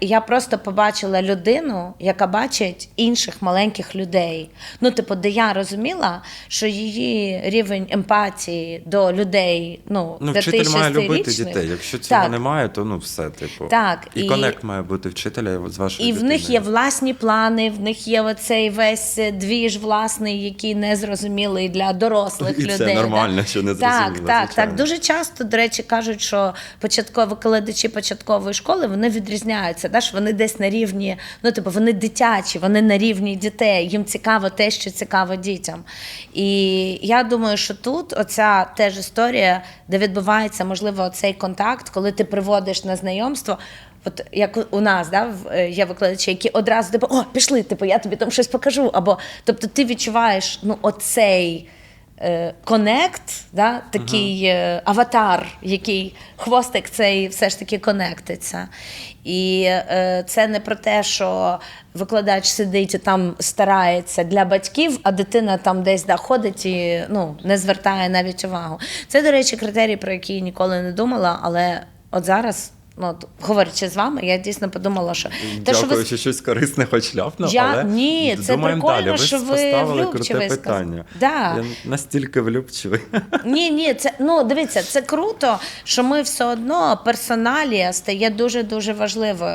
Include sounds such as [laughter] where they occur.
Я просто побачила людину, яка бачить інших маленьких людей. Ну, типу, де я розуміла, що її рівень емпатії до людей, ну, Ну, вчитель має любити дітей. Якщо цього так, немає, то ну все, типу. Так, І, і- конект має бути вчителя з вашою І в них є власні плани, в них є оцей весь двіж власний, який не зрозумілий для дорослих [laughs] І людей. це нормально, що не Так, зрозуміло, так, звичайно. так. Дуже часто, до речі, кажуть, що початкові викладачі початкової школи вони відрізняються, да, що вони десь на рівні, ну типу, вони дитячі, вони на рівні дітей. Їм цікаво те, що цікаво дітям. І я думаю, що тут оця теж історія, де відбувається, можливо, цей контакт, коли ти приводиш на знайомство. От як у нас да, е, є викладачі, які одразу типу, о, пішли, типу, я тобі там щось покажу. Або тобто ти відчуваєш ну, оцей конект, да, такий е, аватар, який хвостик цей все ж таки конектиться. І е, це не про те, що викладач сидить і там старається для батьків, а дитина там десь да, ходить і ну, не звертає навіть увагу. Це, до речі, критерій, про який ніколи не думала, але от зараз. Ну, от, говорячи з вами, я дійсно подумала, що те, що ви що щось корисне хоч ляпнув, Я- але ні, це думаємо прикольно, далі. Ви що ви поставили круте сказали. питання. Да. Я настільки влюбчивий. [laughs] Ні, ні, це ну дивіться, це круто, що ми все одно персоналія стає дуже дуже важливою.